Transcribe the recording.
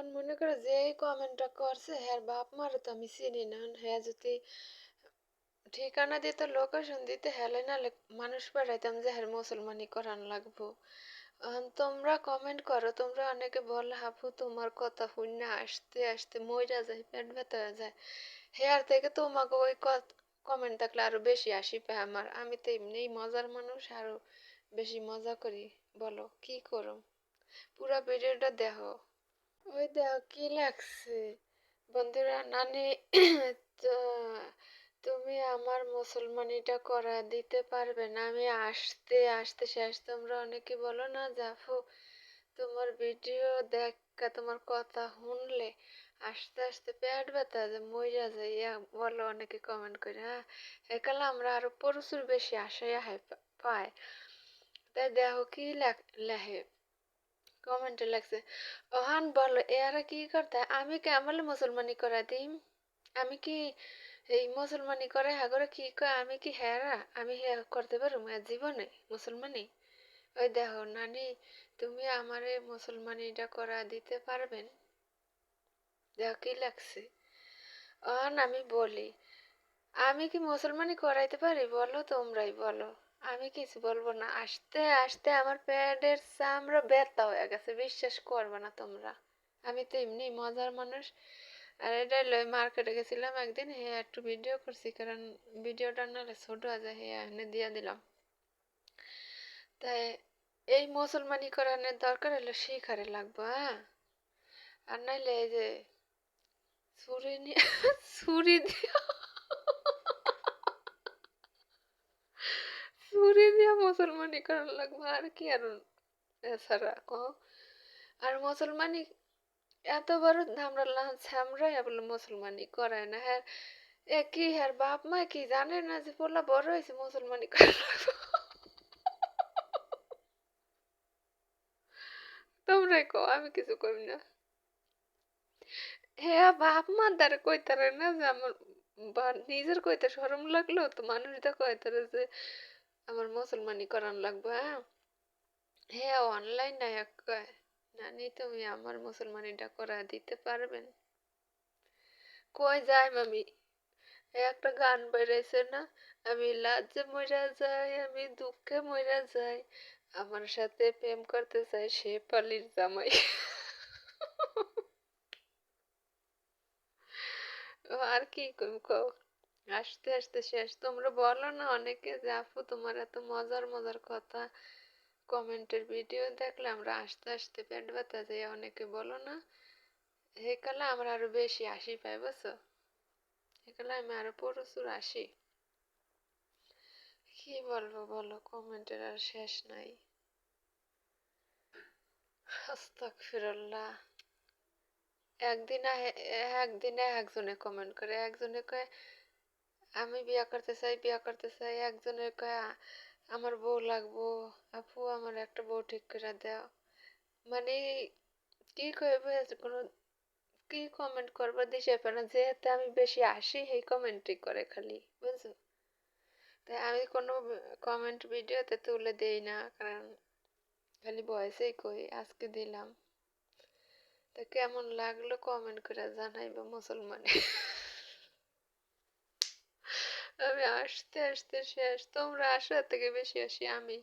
On মনে করে যে কমেন্টটা করছে হ্যাঁ বাপ মারে তো আমি চিনি না। হ্যাঁ যদি ঠিকানা দিতে লোকেশন দিতে হেলে নালে মানুষ পাঠাইতাম যে হ্যাঁ মুসলমানি করান লাগবো। এখন তোমরা কমেন্ট করো, তোমরা অনেকে বলে হাফু তোমার কথা শুনে আসতে আসতে মইরা যায়, পেট ব্যথা হয়ে যায়। হেয়ার থেকে তোমাকে ওই কমেন্ট থাকলে আরও বেশি আসি পায় আমার। আমি তো এমনিই মজার মানুষ, আরও বেশি মজা করি। বলো, কি করো? পুরো ভিডিওটা দেখো। ওই দেখো কি লাগছে বন্ধুরা নানি তুমি আমার মুসলমানিটা করা দিতে পারবে না। আমি আসতে আসতে শেষ। তোমরা অনেকে বলো না, জাফু, তোমার ভিডিও দেখা, তোমার কথা শুনলে আস্তে আস্তে পেট ব্যথা যে মইরা যায় ইয়া, বলো অনেকে কমেন্ট করে হ্যাঁ একালে আমরা আরও প্রচুর বেশি আশায় পায়। তাই দেখো কি লেখে কমেন্টে লাগছে ওহান বলো এরা কি করতে? আমি কে? আমার মুসলমানি করা দিম। আমি কি এই মুসলমানি করে হাগরে কি কয়? আমি কি হেরা আমি হে করতে পারো জীবনে মুসলমানি? ওই দেখো, নানি, তুমি আমারে মুসলমানিটা করা দিতে পারবেন? দেখো কি লাগছে অন আমি বলি, আমি কি মুসলমানি করাইতে পারি? বলো তোমরাই বলো। আমি কিছু বলব না। আসতে আসতে আমার প্যাডের চামড়া ব্যথা হয়ে গেছে, বিশ্বাস করবে না তোমরা। আমি তো এমনি মজার মানুষ। আর এটা লই মার্কেটে গেছিলাম একদিন হ্যাঁ একটু ভিডিও করছি, কারণ ভিডিওটা নাহলে ছোট আছে হে, এনে দিয়ে দিলাম। তাই এই মুসলমানি করানোর দরকার হলে শিখারে লাগবো হ্যাঁ? আর নাইলে এই যে ছুরি নিয়ে, ছুরি দিয়ে ছুরি দিয়ে মুসলমানি করার লাগবো আর কি, আর এছাড়া আর মুসলমানি, এত বড় ধামরা ছ্যামরাই বলে মুসলমানি করায় না। হ্যাঁ এ কি হ্যাঁ বাপ মা কি জানে না যে পোলা বড় হয়েছে মুসলমানি করে তোমরাই কো আমি কিছু করি না। হ্যাঁ বাপ মা দ্বারা কইতারে না যে আমার নিজের কইতে সরম লাগল, তো মানুষ দা কইতারে যে আমার মুসলমানি করান লাগবে হ্যাঁ? হ্যাঁ অনলাইন না এক কয় নানি তুমি আমার মুসলমানিটা করা দিতে পারবেন। কই যাই মামি? একটা গান বেড়েছে না, আমি লাজ্জে মরা যাই, আমি দুঃখে মরা যাই, আমার সাথে প্রেম করতে চাই সে পালির জামাই। আর কি কম কও? আসতে আসতে শেষ। তোমরা বলো না অনেকে যে, আপু, তোমার এত মজার মজার কথা কমেন্টের ভিডিও দেখলে আমরা আস্তে আস্তে পেট ব্যথা যায়, অনেকে বলো না। হেকালে আমরা আরও বেশি আসি পাই, বুঝছ? হেকালে আমি আরও প্রচুর আসি কি বলব বলো, কমেন্টের আর শেষ নাই। একদিন একদিনে একজনে কমেন্ট করে, একজনে কয় আমি বিয়া করতে চাই, বিয়া করতে চাই, একজনের কয়, আমার বউ লাগবো, আপু আমার একটা বউ ঠিক করে দাও। মানে কি কইবে কোনো কি কমেন্ট করবার দিশে পায় না, যেহেতু আমি বেশি আসি সেই কমেন্টই করে খালি, বুঝছ? তাই আমি কোনো কমেন্ট ভিডিওতে তুলে দেই না, কারণ খালি বয়সেই কই, আজকে দিলাম। তা কেমন লাগল কমেন্ট করে জানাইবো মুসলমানে? আমি আসতে আসতে শেষ তোমরা আসার থেকে বেশি আসি আমি